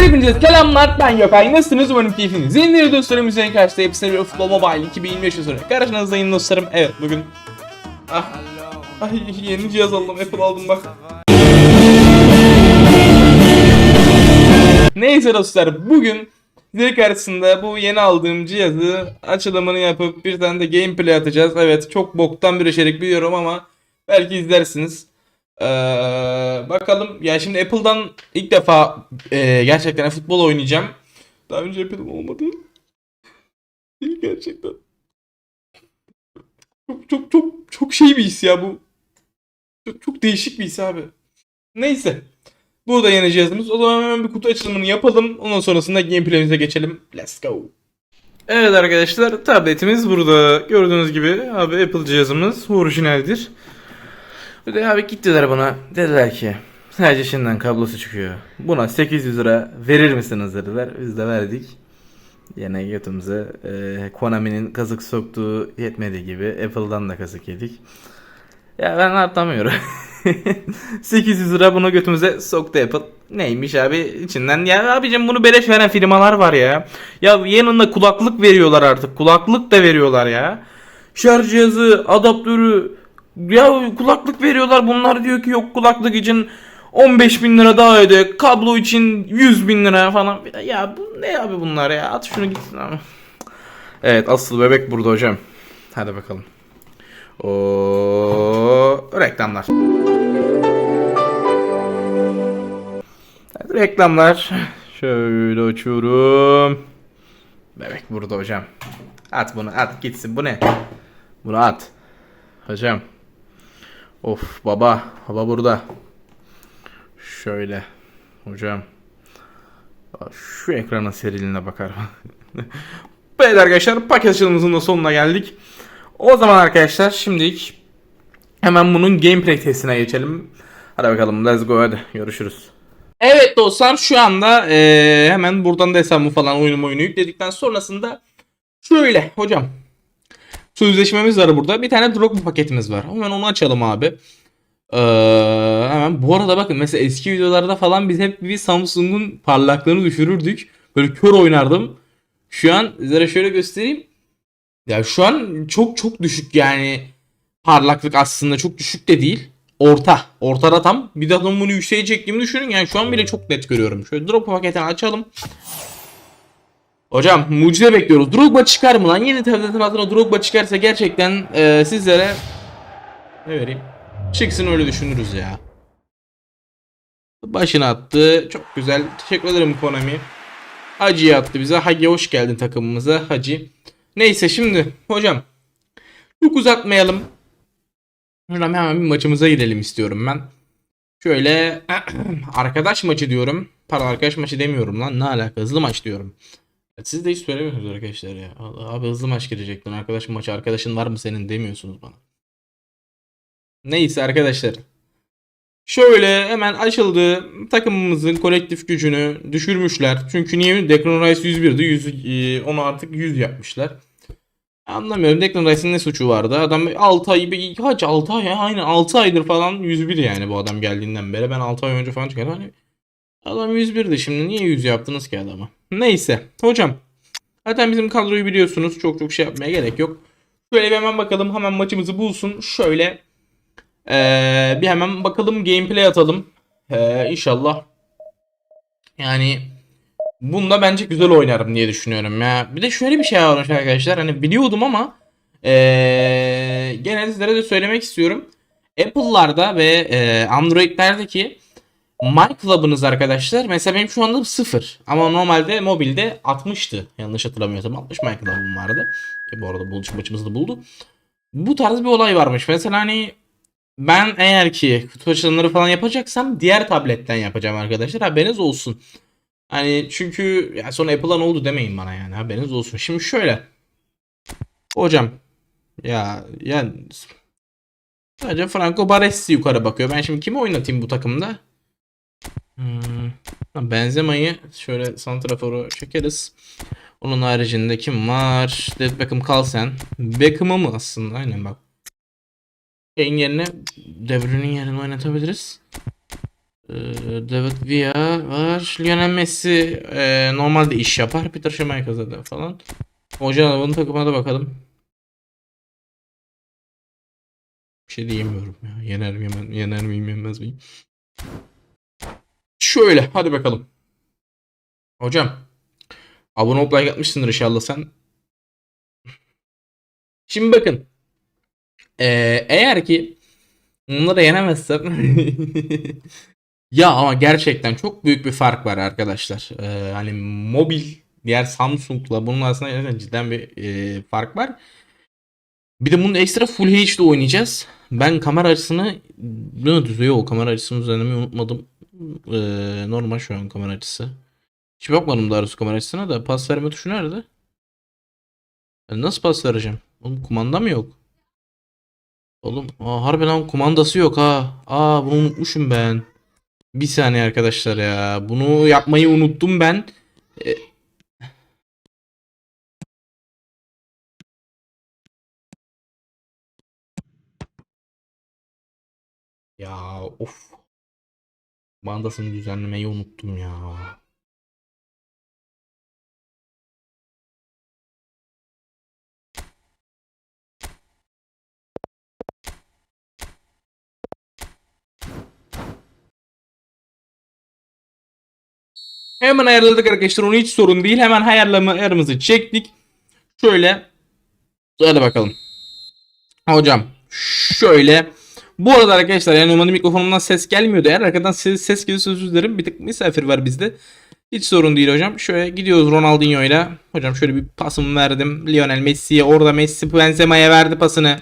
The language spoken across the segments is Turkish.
Hepinize selamlar ben Gökay. Nasılsınız? Umarım keyfiniz. Yeni dostlarımız en karşıda hepsine bir Futbol Mobile 2025 üzere Karşınızdayım dostlarım. Evet bugün Ah. Ay yeni cihaz aldım. Apple aldım bak. Neyse dostlar bugün Sizler karşısında bu yeni aldığım cihazı açılımını yapıp bir tane de gameplay atacağız. Evet çok boktan bir içerik biliyorum ama belki izlersiniz. Ee, bakalım ya şimdi Apple'dan ilk defa e, gerçekten futbol oynayacağım. Daha önce Apple'ım olmadı. Değil gerçekten. Çok çok çok çok şey bir his ya bu. Çok, çok değişik bir his abi. Neyse. Burada yeni cihazımız. O zaman hemen bir kutu açılımını yapalım. Ondan sonrasında gameplay'imize geçelim. Let's go. Evet arkadaşlar tabletimiz burada. Gördüğünüz gibi abi Apple cihazımız orijinaldir. Bir de abi gittiler bana. Dediler ki sadece şimdiden kablosu çıkıyor. Buna 800 lira verir misiniz dediler. Biz de verdik. Yine götümüze e, Konami'nin kazık soktuğu yetmediği gibi Apple'dan da kazık yedik. Ya ben anlatamıyorum. 800 lira bunu götümüze soktu Apple. Neymiş abi içinden ya abicim bunu beleş veren firmalar var ya. Ya yanında kulaklık veriyorlar artık. Kulaklık da veriyorlar ya. Şarj cihazı, adaptörü ya kulaklık veriyorlar. Bunlar diyor ki yok kulaklık için 15 bin lira daha öde. Kablo için 100 bin lira falan. Ya bu ne abi bunlar ya? At şunu gitsin abi. Evet asıl bebek burada hocam. Hadi bakalım. O reklamlar. Evet, reklamlar. Şöyle açıyorum. Bebek burada hocam. At bunu at gitsin. Bu ne? Bunu at. Hocam. Of baba. Baba burada. Şöyle. Hocam. Şu ekranın seriliğine bakar. evet arkadaşlar paket açılımımızın da sonuna geldik. O zaman arkadaşlar şimdilik hemen bunun gameplay testine geçelim. Hadi bakalım let's go hadi görüşürüz. Evet dostlar şu anda eee, hemen buradan da hesabımı falan oyunumu oyunu yükledikten sonrasında şöyle hocam sözleşmemiz var burada. Bir tane drop paketimiz var. Hemen onu açalım abi. Eee, hemen bu arada bakın mesela eski videolarda falan biz hep bir Samsung'un parlaklığını düşürürdük. Böyle kör oynardım. Şu an sizlere şöyle göstereyim. Ya şu an çok çok düşük yani parlaklık aslında çok düşük de değil. Orta. Ortada tam. Bir de bunu yükseğe çektiğimi düşünün. Yani şu an bile çok net görüyorum. Şöyle drop paketini açalım. Hocam mucize bekliyoruz. Drogba çıkar mı lan? Yeni altına Drogba çıkarsa gerçekten e, sizlere ne vereyim? Çıksın öyle düşünürüz ya. Başına attı. Çok güzel. Teşekkür ederim Konami. Hacı'ya attı bize. Hacı hoş geldin takımımıza. Hacı. Neyse şimdi hocam. Çok uzatmayalım. Hocam hemen bir maçımıza gidelim istiyorum ben. Şöyle arkadaş maçı diyorum. Pardon arkadaş maçı demiyorum lan. Ne alaka? Hızlı maç diyorum. Siz de hiç söylemiyorsunuz arkadaşlar ya. Abi hızlı maç girecektin. Arkadaş maçı arkadaşın var mı senin demiyorsunuz bana. Neyse arkadaşlar. Şöyle hemen açıldı. Takımımızın kolektif gücünü düşürmüşler. Çünkü niye? Declan Rice 101'di. 100, e, onu artık 100 yapmışlar. Anlamıyorum. Declan Rice'in ne suçu vardı? Adam 6 ay, kaç 6 ay? Aynen 6 aydır falan 101 yani bu adam geldiğinden beri. Ben 6 ay önce falan çıkardım. Hani adam 101'di şimdi. Niye 100 yaptınız ki adama? Neyse. Hocam. Zaten bizim kadroyu biliyorsunuz. Çok çok şey yapmaya gerek yok. Şöyle bir hemen bakalım. Hemen maçımızı bulsun. Şöyle ee, bir hemen bakalım gameplay atalım. Ee, inşallah. Yani bunda bence güzel oynarım diye düşünüyorum ya. Bir de şöyle bir şey varmış arkadaşlar. Hani biliyordum ama ee, gene sizlere de söylemek istiyorum. Apple'larda ve ee, Android'lerdeki My Club'ınız arkadaşlar. Mesela benim şu anda 0. Ama normalde mobilde 60'tı. Yanlış hatırlamıyorsam 60 My Club'ım vardı. E, bu arada buluş maçımızı da buldu. Bu tarz bir olay varmış. Mesela hani ben eğer ki kutu açılımları falan yapacaksam diğer tabletten yapacağım arkadaşlar. Haberiniz olsun. Hani çünkü ya sonra Apple'dan oldu demeyin bana yani haberiniz olsun. Şimdi şöyle. Hocam ya yani sadece Franco Baresi yukarı bakıyor. Ben şimdi kimi oynatayım bu takımda? Hmm. Benzema'yı şöyle santraforu çekeriz. Onun haricinde kim var? David Beckham kal sen. Beckham'ı mı aslında? Aynen bak. Şeyin yerine De Bruyne'in yerine oynatabiliriz. Ee, David Villa var. Lionel Messi e, normalde iş yapar. Peter Schmeichel zaten falan. Hoca bunun takımına da bakalım. Bir şey diyemiyorum ya. Yener miyim, yener miyim, yenmez miyim? Şöyle hadi bakalım. Hocam. Abone olup like atmışsındır inşallah sen. Şimdi bakın. Ee, eğer ki bunları yenemezsem ya ama gerçekten çok büyük bir fark var arkadaşlar. Ee, hani mobil diğer Samsung'la bunun arasında cidden bir e, fark var. Bir de bunun ekstra Full HD'de oynayacağız. Ben kamera açısını ne düzüyor o kamera açısını düzenlemeyi unutmadım. Ee, normal şu an kamera açısı. Hiç bakmadım daha doğrusu kamera açısına da pas verme tuşu nerede? Ben nasıl pas vereceğim? Oğlum kumanda mı yok? Oğlum aa, harbi lan kumandası yok ha. Aa bunu unutmuşum ben. Bir saniye arkadaşlar ya. Bunu yapmayı unuttum ben. E- Ya of. Kumandasını düzenlemeyi unuttum ya. Hemen ayarladık arkadaşlar. Onu hiç sorun değil. Hemen ayarlama ayarımızı çektik. Şöyle. Hadi bakalım. Hocam. Şöyle. Bu arada arkadaşlar yani normalde mikrofonumdan ses gelmiyordu. Eğer arkadan ses, ses gelirse özür dilerim. Bir tık misafir var bizde. Hiç sorun değil hocam. Şöyle gidiyoruz Ronaldinho ile. Hocam şöyle bir pasımı verdim. Lionel Messi'ye. Orada Messi Benzema'ya verdi pasını.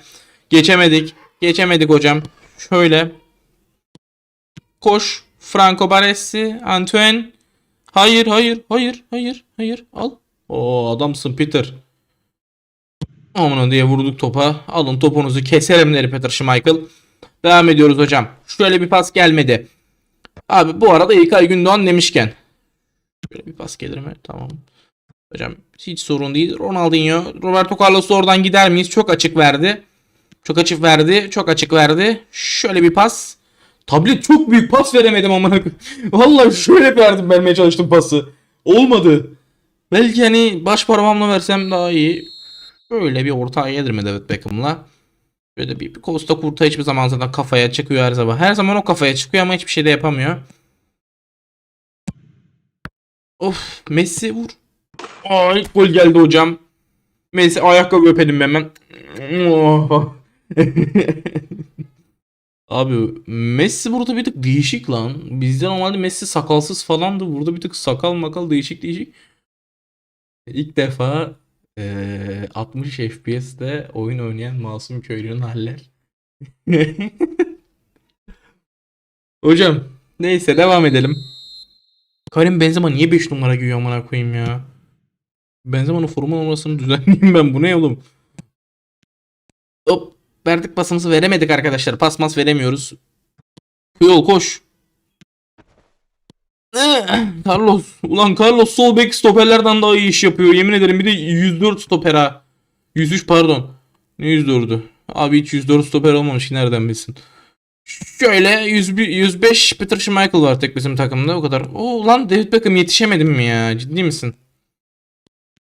Geçemedik. Geçemedik hocam. Şöyle. Koş. Franco Baresi. Antoine. Hayır hayır hayır hayır hayır al. O adamsın Peter. Aman diye vurduk topa. Alın topunuzu keserim dedi Peter Schmeichel. Devam ediyoruz hocam. Şöyle bir pas gelmedi. Abi bu arada İlkay Gündoğan demişken. Şöyle bir pas gelir mi? Tamam. Hocam hiç sorun değil. Ronaldinho. Roberto Carlos oradan gider miyiz? Çok açık verdi. Çok açık verdi. Çok açık verdi. Şöyle bir pas. Tablet çok büyük pas veremedim koyayım. Vallahi şöyle verdim vermeye çalıştım pası. Olmadı. Belki hani baş parmağımla versem daha iyi. Böyle bir orta yedirme David Beckham'la. Böyle bir, bir Costa Kurta hiçbir zaman zaten kafaya çıkıyor her zaman. Her zaman o kafaya çıkıyor ama hiçbir şey de yapamıyor. Of Messi vur. İlk gol geldi hocam. Messi ayakkabı öpelim hemen. Abi Messi burada bir tık değişik lan. Bizde normalde Messi sakalsız falandı. Burada bir tık sakal makal değişik değişik. İlk defa eee 60 FPS'te oyun oynayan masum köylünün haller. Hocam neyse devam edelim. Karim Benzema niye 5 numara giyiyor amına koyayım ya? Benzema'nın forma numarasını düzenleyeyim ben. Bu ne oğlum? Hop. Verdik pasımızı veremedik arkadaşlar. Pas mas veremiyoruz. Yol koş. Carlos. Ulan Carlos sol bek stoperlerden daha iyi iş yapıyor. Yemin ederim bir de 104 stoper ha. 103 pardon. Ne 104'ü? Abi hiç 104 stoper olmamış ki nereden bilsin. Şöyle 101, 105 Peter Schmeichel var tek bizim takımda o kadar. Oo lan David Beckham yetişemedim mi ya? Ciddi misin?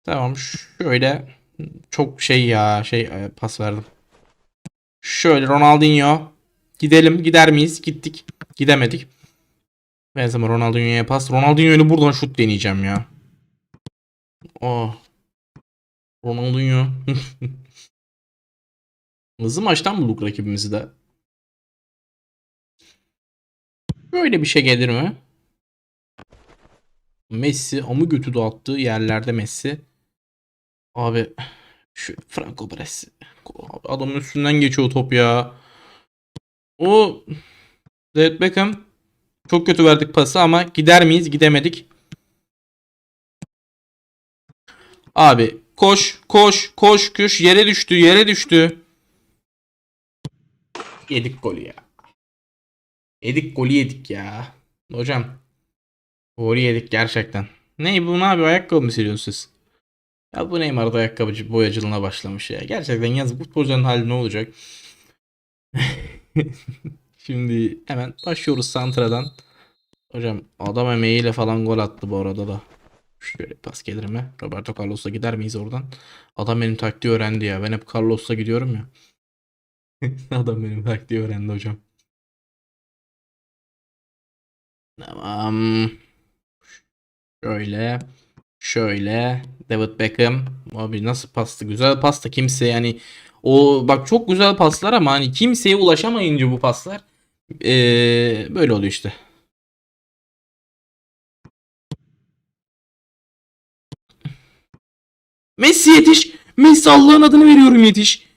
Tamam şöyle çok şey ya şey e, pas verdim. Şöyle Ronaldinho. Gidelim. Gider miyiz? Gittik. Gidemedik. Benzema Ronaldinho'ya pas. Ronaldinho'yu buradan şut deneyeceğim ya. Oh. Ronaldinho. Hızlı maçtan bulduk rakibimizi de. Böyle bir şey gelir mi? Messi amı götü dağıttığı yerlerde Messi. Abi şu Franco Baresi. Adamın üstünden geçiyor top ya. O David Beckham çok kötü verdik pası ama gider miyiz? Gidemedik. Abi koş koş koş koş yere düştü yere düştü. Yedik golü ya. Yedik golü yedik ya. Hocam. Golü yedik gerçekten. Ne bu ne yapıyor? Ayakkabı mı siliyorsunuz siz? Ya bu Neymar da ayakkabıcı boyacılığına başlamış ya. Gerçekten yazık futbolcuların hali ne olacak? Şimdi hemen başlıyoruz Santra'dan. Hocam adam emeğiyle falan gol attı bu arada da. Şöyle pas gelir mi? Roberto Carlos'la gider miyiz oradan? Adam benim taktiği öğrendi ya. Ben hep Carlos'la gidiyorum ya. Adam benim taktiği öğrendi hocam. Tamam. Şöyle. Şöyle. David Beckham. Abi nasıl pastı? Güzel pasta. Kimse yani o bak çok güzel paslar ama hani kimseye ulaşamayınca bu paslar ee, böyle oluyor işte. Messi yetiş. Messi Allah'ın adını veriyorum yetiş.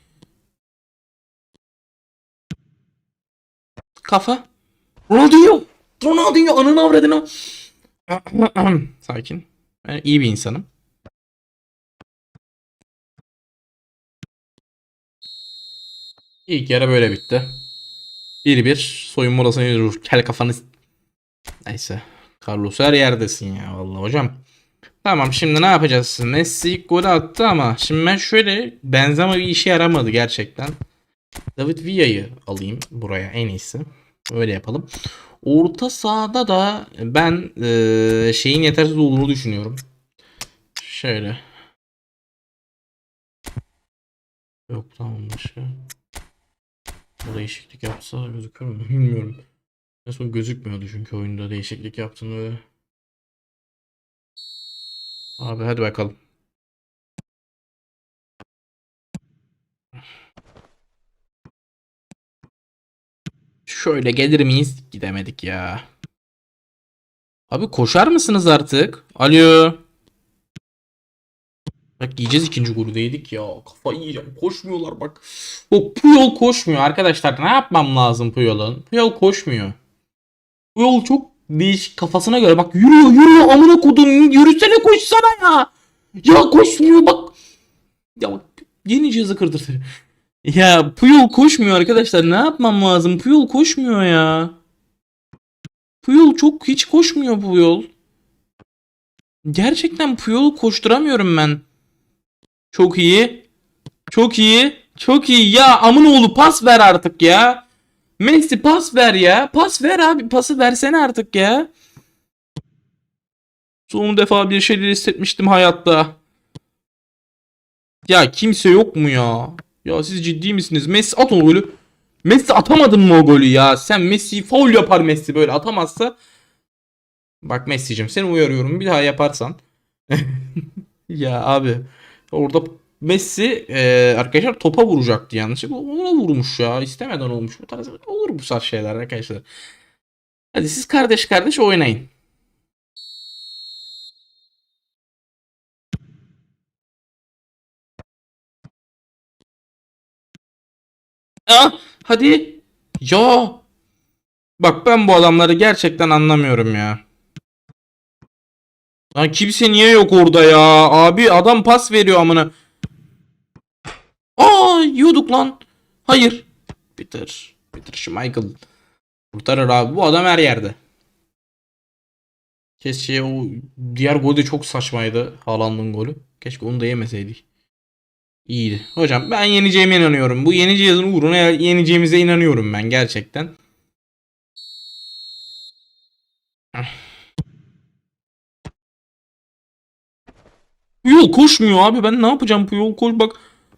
Kafa. Ronaldinho. Ronaldinho ananı avradını. Sakin. Ben iyi bir insanım. İlk yarı böyle bitti. 1-1. Soyunma odasına yürür. Kel kafanı. Neyse. Carlos her yerdesin ya vallahi hocam. Tamam şimdi ne yapacağız? Messi golü attı ama şimdi ben şöyle Benzema bir işe yaramadı gerçekten. David Villa'yı alayım buraya en iyisi. Öyle yapalım. Orta sahada da ben eee, şeyin yetersiz olduğunu düşünüyorum. Şöyle. Yok tamam başka. Bu değişiklik yapsa gözükür mü bilmiyorum. Son gözükmüyordu çünkü oyunda değişiklik yaptığını öyle. Abi hadi bakalım. Şöyle gelir miyiz? Gidemedik ya. Abi koşar mısınız artık? Alo. Bak yiyeceğiz ikinci golü değdik ya. Kafayı yiyeceğim. Koşmuyorlar bak. O Puyol koşmuyor arkadaşlar. Ne yapmam lazım Puyol'un? Puyol koşmuyor. Puyol çok değişik kafasına göre. Bak yürüyor yürüyor amına kodum. Yürüsene koşsana ya. Ya koşmuyor bak. Ya bak yeni cihazı kırdırdı. Ya Puyol koşmuyor arkadaşlar. Ne yapmam lazım? Puyol koşmuyor ya. Puyol çok hiç koşmuyor Puyol. Gerçekten Puyol'u koşturamıyorum ben. Çok iyi. Çok iyi. Çok iyi. Ya amın oğlu pas ver artık ya. Messi pas ver ya. Pas ver abi. Pası versene artık ya. Son defa bir şeyler hissetmiştim hayatta. Ya kimse yok mu ya? Ya siz ciddi misiniz? Messi at o golü. Messi atamadın mı o golü ya? Sen Messi foul yapar Messi böyle atamazsa. Bak Messi'cim seni uyarıyorum bir daha yaparsan. ya abi orada Messi e, arkadaşlar topa vuracaktı yanlışlıkla ona vurmuş ya istemeden olmuş bu tarz olur bu tarz şeyler arkadaşlar. Hadi siz kardeş kardeş oynayın. Ah, hadi. Ya. Bak ben bu adamları gerçekten anlamıyorum ya. Lan kimse niye yok orada ya? Abi adam pas veriyor amına. Aa yiyorduk lan. Hayır. Peter. Peter Schmeichel. Kurtarır abi. Bu adam her yerde. Keşke o diğer gol de çok saçmaydı. Haaland'ın golü. Keşke onu da yemeseydik. İyiydi. Hocam ben yeneceğime inanıyorum. Bu yeni cihazın uğruna yeneceğimize inanıyorum ben gerçekten. Puyol koşmuyor abi. Ben ne yapacağım Puyol koş bak.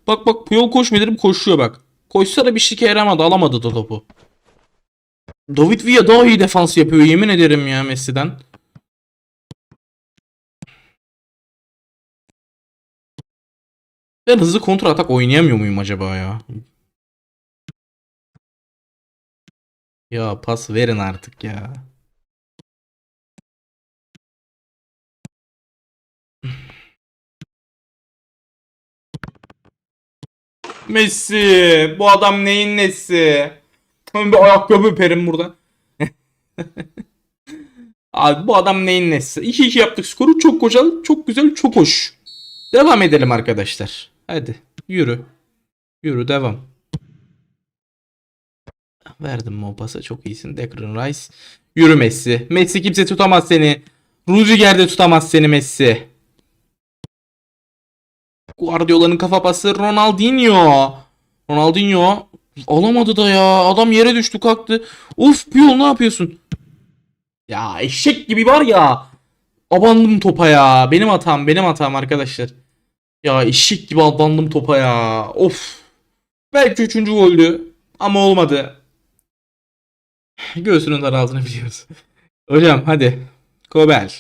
Bak bak Puyol koşmuyor dedim koşuyor bak. Koşsa da bir şike yaramadı. Alamadı da topu. David Villa daha iyi defans yapıyor yemin ederim ya Messi'den. Ben hızlı kontra atak oynayamıyor muyum acaba ya? Ya pas verin artık ya. Messi. Bu adam neyin nesi? Ben bir ayakkabı öperim burada. Abi bu adam neyin nesi? 2-2 yaptık skoru. Çok güzel, çok güzel, çok hoş. Devam edelim arkadaşlar. Hadi yürü. Yürü devam. Verdim mi? Çok iyisin. Declan Rice. Yürü Messi. Messi kimse tutamaz seni. Rudiger de tutamaz seni Messi. Guardiola'nın kafa pası Ronaldinho. Ronaldinho alamadı da ya. Adam yere düştü kalktı. Uf Puyol ne yapıyorsun? Ya eşek gibi var ya. Abandım topa ya. Benim hatam, benim hatam arkadaşlar. Ya eşek gibi abandım topa ya. Of. Belki üçüncü goldü. Ama olmadı. Göğsünün daraldığını biliyoruz. Hocam hadi. Kobel.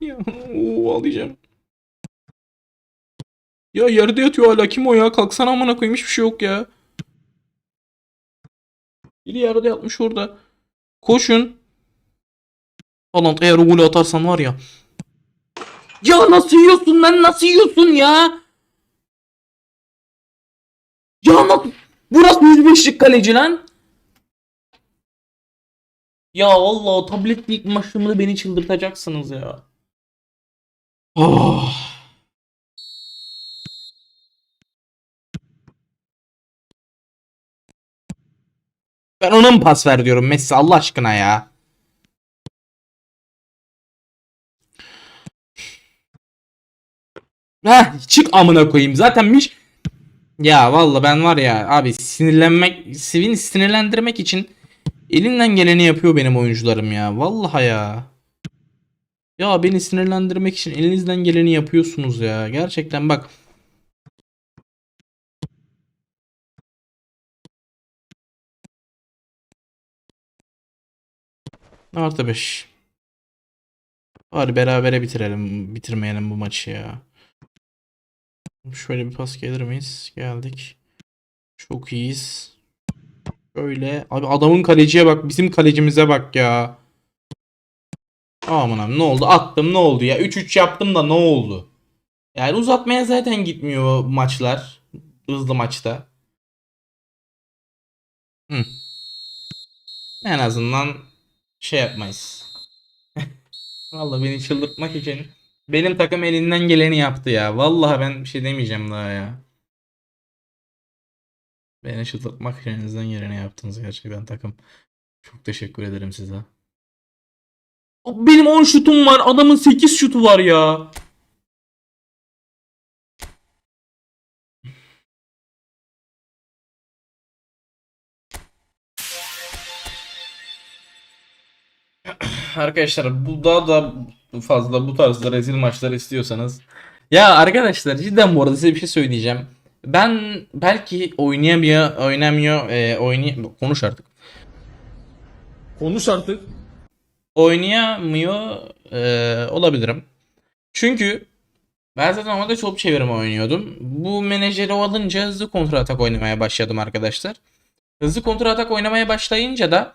Ya oo, ağlayacağım. Ya yerde yatıyor hala. Kim o ya? Kalksana amına koyayım hiçbir şey yok ya. Biri yerde yatmış orada. Koşun. Haaland eğer o golü atarsan var ya. Ya nasıl yiyorsun lan? Nasıl yiyorsun ya? Ya nasıl? Burası 105'lik kaleci lan. Ya Allah o tabletli ilk maçımda beni çıldırtacaksınız ya. Oh. Ben ona mı pas ver diyorum Messi Allah aşkına ya. Heh, çık amına koyayım. Zatenmiş. Ya valla ben var ya abi sinirlenmek, Sivin sinirlendirmek için elinden geleni yapıyor benim oyuncularım ya. Vallahi ya. Ya beni sinirlendirmek için elinizden geleni yapıyorsunuz ya. Gerçekten bak. Artı 5. Hadi berabere bitirelim. Bitirmeyelim bu maçı ya. Şöyle bir pas gelir miyiz? Geldik. Çok iyiyiz. Şöyle. Abi adamın kaleciye bak. Bizim kalecimize bak ya. Aman abi ne oldu? Attım ne oldu ya? 3-3 yaptım da ne oldu? Yani uzatmaya zaten gitmiyor maçlar. Hızlı maçta. Hı. En azından şey yapmayız. Vallahi beni çıldırtmak için benim takım elinden geleni yaptı ya. Vallahi ben bir şey demeyeceğim daha ya. Beni çıldırtmak için elinizden geleni yaptınız gerçekten takım. Çok teşekkür ederim size. Benim 10 şutum var. Adamın 8 şutu var ya. Arkadaşlar bu daha da fazla bu tarzda rezil maçlar istiyorsanız. Ya arkadaşlar cidden bu arada size bir şey söyleyeceğim. Ben belki oynayamıyor, oynamıyor, e, oynay konuş artık. Konuş artık. Oynayamıyor e, olabilirim. Çünkü ben zaten normalde çok çevirme oynuyordum. Bu menajeri alınca hızlı kontra atak oynamaya başladım arkadaşlar. Hızlı kontra atak oynamaya başlayınca da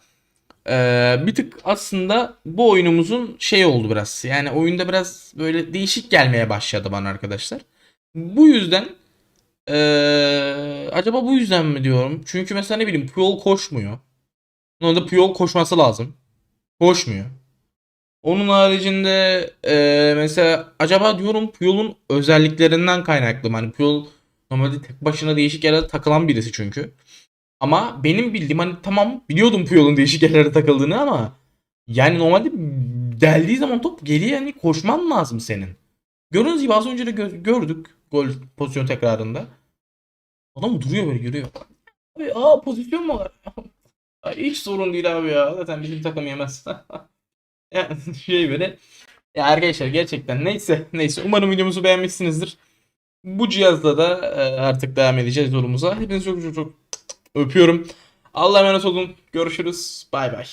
ee, bir tık aslında bu oyunumuzun şey oldu biraz. Yani oyunda biraz böyle değişik gelmeye başladı bana arkadaşlar. Bu yüzden ee, acaba bu yüzden mi diyorum? Çünkü mesela ne bileyim Puyol koşmuyor. Normalde Puyol koşması lazım. Koşmuyor. Onun haricinde ee, mesela acaba diyorum Puyol'un özelliklerinden kaynaklı? Hani Puyol normalde tek başına değişik yerlerde takılan birisi çünkü. Ama benim bildiğim hani tamam biliyordum Puyol'un değişik yerlere takıldığını ama yani normalde deldiği zaman top geriye yani koşman lazım senin. Gördüğünüz gibi az önce de gö- gördük gol pozisyon tekrarında. Adam duruyor böyle yürüyor. Abi aa pozisyon mu var? Hiç sorun değil abi ya. Zaten bizim takım yemez. yani şey böyle. Ya arkadaşlar gerçekten neyse neyse umarım videomuzu beğenmişsinizdir. Bu cihazla da e, artık devam edeceğiz yolumuza. Hepinizi çok çok çok öpüyorum. Allah'a emanet olun. Görüşürüz. Bay bay.